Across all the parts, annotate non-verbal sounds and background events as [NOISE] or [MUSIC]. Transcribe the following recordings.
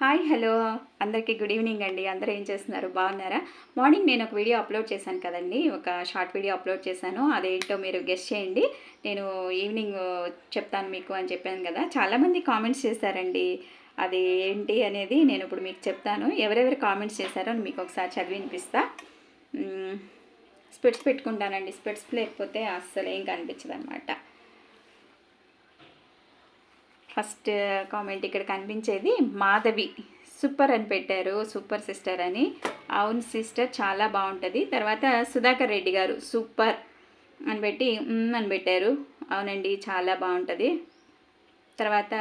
Hi hello. అందరికీ good evening అండి. అందరూ ఏం చేస్తున్నారు? బాగున్నారా? మార్నింగ్ నేను ఒక వీడియో అప్లోడ్ చేశాను కదండి. ఒక షార్ట్ వీడియో అప్లోడ్ చేశాను. అదేంటో మీరు గెస్ట్ చేయండి. నేను ఈవినింగ్ చెప్తాను మీకు అని చెప్పాను కదా. చాలామంది కామెంట్స్ చేశారండి. అది ఏంటి అనేది నేను ఇప్పుడు మీకు చెప్తాను. ఎవరెవరు కామెంట్స్ చేశారో మీకు ఒకసారి చదివి వినిపిస్తా. స్పెట్స్ పెట్టుకుంటానండి. స్పెట్స్ లేకపోతే అస్సలు ఏం కనిపించదు అనమాట ఫస్ట్ కామెంట్ ఇక్కడ కనిపించేది మాధవి. సూపర్ అని పెట్టారు సూపర్ సిస్టర్ అని. అవును సిస్టర్ చాలా బాగుంటుంది. తర్వాత సుధాకర్ రెడ్డి గారు సూపర్ అని పెట్టి అని పెట్టారు. అవునండి చాలా బాగుంటుంది. తర్వాత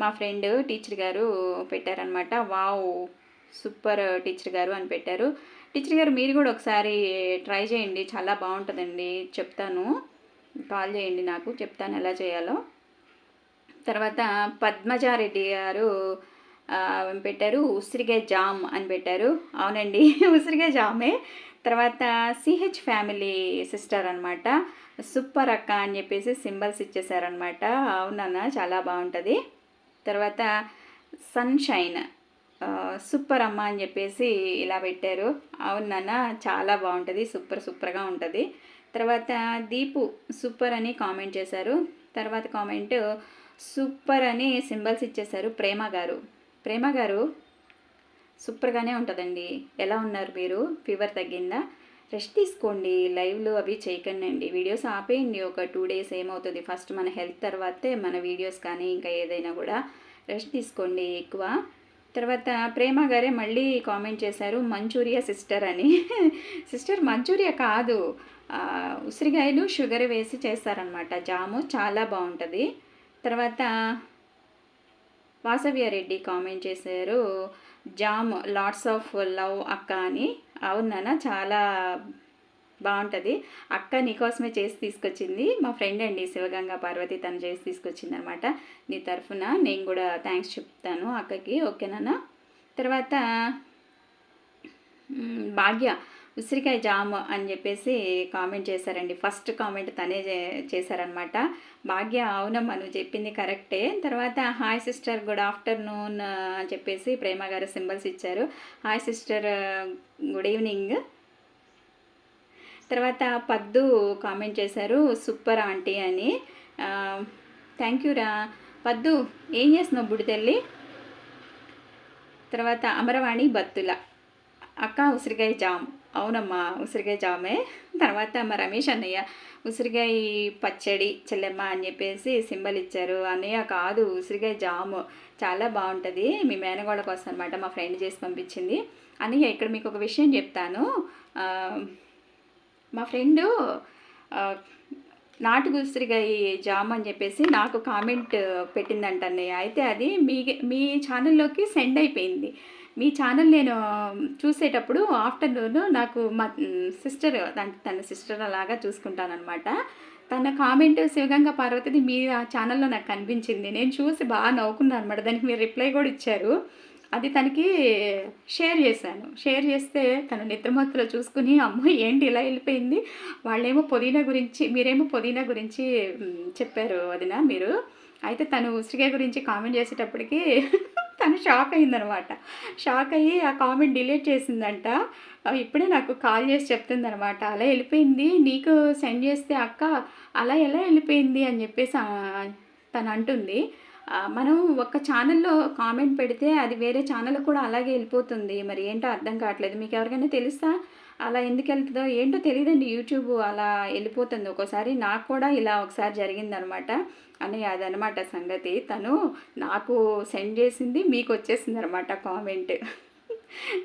మా ఫ్రెండ్ టీచర్ గారు పెట్టారనమాట వావ్ సూపర్ టీచర్ గారు అని పెట్టారు. టీచర్ గారు మీరు కూడా ఒకసారి ట్రై చేయండి. చాలా బాగుంటుందండి. చెప్తాను. కాల్ చేయండి నాకు. చెప్తాను ఎలా చేయాలో. తర్వాత పద్మజారెడ్డి గారు పెట్టారు? ఉసిరికాయ జామ్ అని పెట్టారు. అవునండి [LAUGHS] ఉసిరికాయ జామే. తర్వాత సిహెచ్ ఫ్యామిలీ సిస్టర్ అనమాట సూపర్ అక్క అని చెప్పేసి సింబల్స్ ఇచ్చేసారనమాట అవునన్న చాలా బాగుంటుంది. తర్వాత సన్షైన్ సూపర్ అమ్మ అని చెప్పేసి ఇలా పెట్టారు. అవునన్నా చాలా బాగుంటుంది. సూపర్ సూపర్గా ఉంటుంది. తర్వాత దీపు సూపర్ అని కామెంట్ చేశారు. తర్వాత కామెంట్ సూపర్ అని సింబల్స్ ఇచ్చేశారు ప్రేమ గారు. ప్రేమ గారు సూపర్గానే ఉంటుందండి. ఎలా ఉన్నారు మీరు? ఫీవర్ తగ్గిందా? రెస్ట్ తీసుకోండి. లైవ్లు అవి చేయకండి అండి వీడియోస్ ఆపేయండి. ఒక టూ డేస్ ఏమవుతుంది? ఫస్ట్ మన హెల్త్ తర్వాతే మన వీడియోస్ కానీ ఇంకా ఏదైనా కూడా రెస్ట్ తీసుకోండి ఎక్కువ. తర్వాత ప్రేమ గారే మళ్ళీ కామెంట్ చేశారు మంచూరియా సిస్టర్ అని. [LAUGHS] సిస్టర్ మంచూరియా కాదు. ఉసిరికాయలు షుగర్ వేసి చేస్తారనమాట జాము చాలా బాగుంటుంది. తర్వాత వాసవ్యారెడ్డి కామెంట్ చేశారు జామ్ లాట్స్ ఆఫ్ లవ్ అక్క అని. అవునా చాలా బాగుంటుంది. అక్క నీకోసమే చేసి తీసుకొచ్చింది. మా ఫ్రెండ్ అండి శివగంగా పార్వతి తను చేసి తీసుకొచ్చింది అనమాట నీ తరఫున నేను కూడా థ్యాంక్స్ చెప్తాను అక్కకి. ఓకేనా తర్వాత భాగ్య ఉసిరికాయ జామ్ అని చెప్పేసి కామెంట్ చేశారండి. ఫస్ట్ కామెంట్ తనే చేశారనమాట భాగ్య అవునమ్మా నువ్వు చెప్పింది కరెక్టే. తర్వాత హాయ్ సిస్టర్ గుడ్ ఆఫ్టర్నూన్ అని చెప్పేసి ప్రేమ గారు సింబల్స్ ఇచ్చారు. Hi sister good evening. తర్వాత పద్దు కామెంట్ చేశారు సూపర్ ఆంటీ అని. థ్యాంక్ యూ రా. పద్దు ఏం చేస్తున్నావు బుడితెల్లి తర్వాత అమరవాణి బత్తుల. అక్క ఉసిరికాయ జామ్. అవునమ్మా ఉసిరికాయ జామే. తర్వాత మా రమేష్ అన్నయ్య ఉసిరికాయ పచ్చడి చెల్లెమ్మ అని చెప్పేసి సింబల్ ఇచ్చారు. అన్నయ్య కాదు ఉసిరికాయ జాము. చాలా బాగుంటుంది. మీ మేనగోడ కోసం అనమాట మా ఫ్రెండ్ చేసి పంపించింది. అన్నయ్య ఇక్కడ మీకు ఒక విషయం చెప్తాను. మా ఫ్రెండు నాటు ఉసిరికాయ జామ్ అని చెప్పేసి నాకు కామెంట్ పెట్టిందంట అన్నయ్య. అయితే అది మీ మీ ఛానల్లోకి సెండ్ అయిపోయింది. మీ ఛానల్ నేను చూసేటప్పుడు ఆఫ్టర్నూన్ నాకు మా సిస్టర్ తన సిస్టర్ అలాగా చూసుకుంటానమాట తన కామెంట్ శివగంగా పార్వతిది మీ ఆ ఛానల్లో నాకు కనిపించింది. నేను చూసి బాగా నవ్వుకున్నాను అనమాట దానికి మీరు రిప్లై కూడా ఇచ్చారు. అది తనకి షేర్ చేశాను. షేర్ చేస్తే తను నిద్రమత్తులో చూసుకుని అమ్మ ఏంటి ఇలా వెళ్ళిపోయింది? వాళ్ళేమో పుదీనా గురించి మీరేమో పుదీనా గురించి చెప్పారు వదిన మీరు. అయితే తను ఉసిరికాయ గురించి కామెంట్ చేసేటప్పటికి తను షాక్ అయిందనమాట. షాక్ అయ్యి ఆ కామెంట్ డిలీట్ చేసిందంట. ఇప్పుడే నాకు కాల్ చేసి చెప్తుందనమాట. అలా వెళ్ళిపోయింది. నీకు సెండ్ చేస్తే అక్క అలా ఎలా వెళ్ళిపోయింది? అని చెప్పేసి తను అంటుంది. మనం ఒక ఛానల్లో కామెంట్ పెడితే అది వేరే ఛానల్ కూడా అలాగే వెళ్ళిపోతుంది. మరి ఏంటో అర్థం కావట్లేదు. మీకు ఎవరికైనా తెలుసా? అలా ఎందుకు వెళ్తుందో ఏంటో తెలియదండి. యూట్యూబ్ అలా వెళ్ళిపోతుంది. ఒక్కోసారి నాకు కూడా ఇలా ఒకసారి జరిగిందనమాట. అని అదనమాట సంగతి. తను నాకు సెండ్ చేసింది మీకు వచ్చేసింది అనమాట కామెంట్.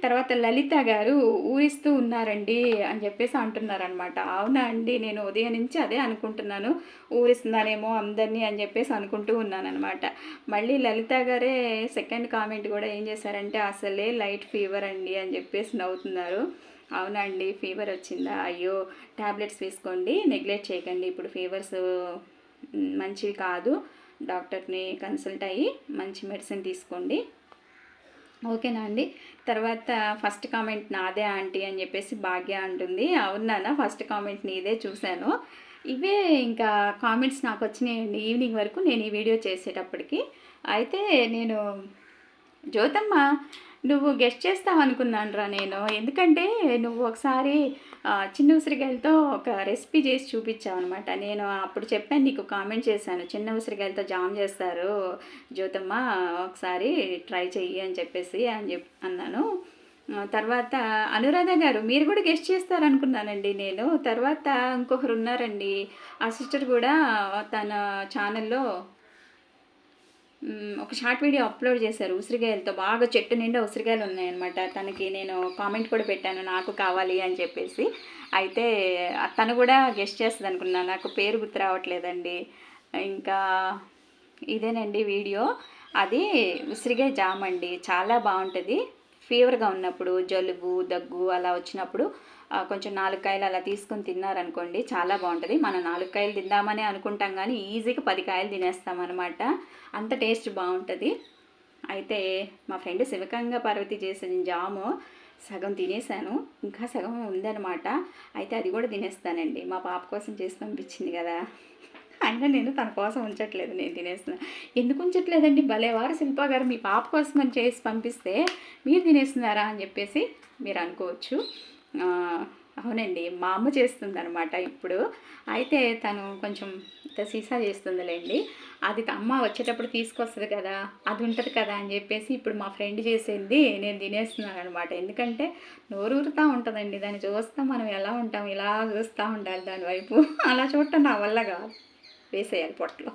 తర్వాత లలిత గారు ఊరిస్తూ ఉన్నారండి అని చెప్పేసి అంటున్నారనమాట. అవునా అండి నేను ఉదయం నుంచి అదే అనుకుంటున్నాను. ఊరిస్తున్నానేమో అందరినీ అని చెప్పేసి అనుకుంటూ ఉన్నానన్నమాట మళ్ళీ లలిత గారే సెకండ్ కామెంట్ కూడా ఏం చేశారంటే అసలే లైట్ ఫీవర్ అండి అని చెప్పేసి నవ్వుతున్నారు. అవునండి ఫీవర్ వచ్చిందా? అయ్యో ట్యాబ్లెట్స్ తీసుకోండి నెగ్లెక్ట్ చేయకండి. ఇప్పుడు ఫీవర్స్ మంచివి కాదు. డాక్టర్ని కన్సల్ట్ అయ్యి మంచి మెడిసిన్ తీసుకోండి. ఓకేనా అండి? తర్వాత ఫస్ట్ కామెంట్ నాదే ఆంటీ అని చెప్పేసి భాగ్య అంటుంది. అవునానా ఫస్ట్ కామెంట్ నీదే చూశాను. ఇవే ఇంకా కామెంట్స్ నాకు వచ్చినాయండి ఈవినింగ్ వరకు నేను ఈ వీడియో చేసేటప్పటికి. అయితే నేను జ్యోతమ్మ నువ్వు గెస్ట్ చేస్తావు అనుకున్నాను రా నేను. ఎందుకంటే నువ్వు ఒకసారి చిన్న ఉసిరికాయలతో ఒక రెసిపీ చేసి చూపించావు అనమాట నేను అప్పుడు చెప్పాను నీకు కామెంట్ చేశాను. చిన్న ఉసిరికాయలతో జామ్ చేస్తారు. జ్యోతమ్మ ఒకసారి ట్రై చెయ్యి అని చెప్పేసి అని చెప్ అన్నాను. తర్వాత అనురాధ గారు మీరు కూడా గెస్ట్ చేస్తారనుకున్నానండి నేను. తర్వాత ఇంకొకరు ఉన్నారండి. ఆ సిస్టర్ కూడా తన ఛానల్లో ఒక షార్ట్ వీడియో అప్లోడ్ చేశారు ఉసిరికాయలతో బాగా చెట్టు నిండా ఉసిరికాయలు ఉన్నాయన్నమాట. తనకి నేను కామెంట్ కూడా పెట్టాను నాకు కావాలి అని చెప్పేసి. అయితే తను కూడా గెస్ట్ చేస్తుంది అనుకున్నాను నాకు పేరు గుర్తు రావట్లేదండి. ఇంకా ఇదేనండి వీడియో. అది ఉసిరికాయ జామ్ అండి. చాలా బాగుంటుంది. ఫీవర్గా ఉన్నప్పుడు జలుబు దగ్గు అలా వచ్చినప్పుడు కొంచెం నాలుగు అలా తీసుకొని తిన్నారనుకోండి చాలా బాగుంటుంది. మనం నాలుగు కాయలు తిందామని అనుకుంటాం కానీ ఈజీగా పది కాయలు తినేస్తాం అనమాట అంత టేస్ట్ బాగుంటుంది. అయితే మా ఫ్రెండ్ శివకంగా పార్వతి చేసిన జాము సగం తినేసాను. ఇంకా సగం ఉందనమాట అయితే అది కూడా తినేస్తానండి. మా పాప కోసం చేసి పంపించింది కదా. అయినా నేను తన కోసం ఉంచట్లేదు నేను తినేస్తున్నా. ఎందుకు ఉంచట్లేదండి? భలేవారు శిల్పా గారు మీ పాప కోసం అని చేసి పంపిస్తే మీరు తినేస్తున్నారా అని చెప్పేసి మీరు అనుకోవచ్చు. అవునండి మా అమ్మ చేస్తుంది అనమాట ఇప్పుడు. అయితే తను కొంచెం సీసా చేస్తుందిలేండి. అది అమ్మ వచ్చేటప్పుడు తీసుకొస్తుంది కదా అది ఉంటుంది కదా అని చెప్పేసి ఇప్పుడు మా ఫ్రెండ్ చేసింది నేను తినేస్తున్నాను అనమాట ఎందుకంటే నోరూరుతూ ఉంటుందండి దాన్ని చూస్తాం మనం ఎలా ఉంటాం ఇలా చూస్తూ ఉండాలి దాని వైపు. అలా చూడటం నా వల్ల కాదు వేసేయాలి పొట్టలో.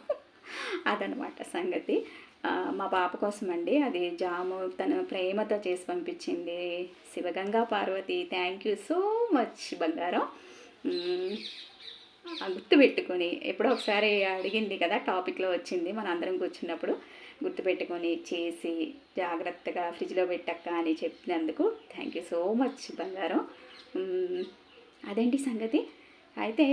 అదనమాట సంగతి. మా పాప కోసం అండి అది జాము తను ప్రేమతో చేసి పంపించింది. Sivaganga Parvathi thank you so much బంగారం. గుర్తుపెట్టుకొని ఎప్పుడో ఒకసారి అడిగింది కదా టాపిక్లో వచ్చింది మన అందరం కూర్చున్నప్పుడు. గుర్తుపెట్టుకొని చేసి జాగ్రత్తగా ఫ్రిడ్జ్లో పెట్టక్క అని చెప్పినందుకు థ్యాంక్ యూ సో మచ్ బంగారం. అదేంటి సంగతి? అయితే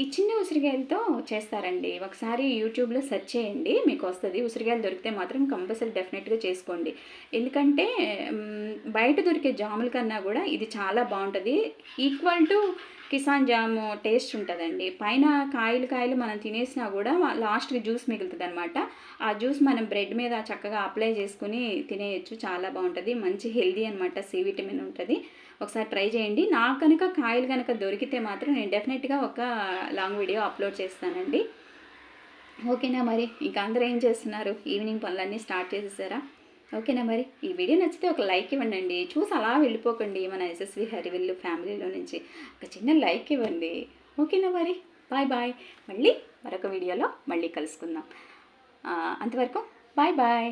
ఈ చిన్న ఉసిరికాయలతో చేస్తారండి. ఒకసారి యూట్యూబ్లో సెర్చ్ చేయండి. మీకు వస్తుంది. ఉసిరికాయలు దొరికితే మాత్రం కంపల్సరీ డెఫినెట్గా చేసుకోండి. ఎందుకంటే బయట దొరికే జాముల కన్నా కూడా ఇది చాలా బాగుంటుంది. Equal to Kissan jam taste ఉంటుందండి. పైన కాయలు కాయలు మనం తినేసినా కూడా లాస్ట్కి జ్యూస్ మిగులుతుంది అనమాట ఆ జ్యూస్ మనం బ్రెడ్ మీద చక్కగా అప్లై చేసుకుని తినేయచ్చు. చాలా బాగుంటుంది. మంచి హెల్దీ అనమాట. సి విటమిన్ ఉంటుంది. ఒకసారి ట్రై చేయండి. నాకు కనుక కాయలు కనుక దొరికితే మాత్రం నేను డెఫినెట్గా ఒక లాంగ్ వీడియో అప్లోడ్ చేస్తానండి. ఓకేనా మరి? ఇంకా అందరూ ఏం చేస్తున్నారు? ఈవినింగ్ పనులన్నీ స్టార్ట్ చేసేసారా? ఓకేనా మరి? ఈ వీడియో నచ్చితే ఒక లైక్ ఇవ్వండి చూసి అలా వెళ్ళిపోకండి మన యశస్వి హరివిల్లు ఫ్యామిలీలో నుంచి. ఒక చిన్న లైక్ ఇవ్వండి. ఓకేనా మరి? Bye bye. మళ్ళీ మరొక వీడియోలో మళ్ళీ కలుసుకుందాం. అంతవరకు బాయ్ బాయ్.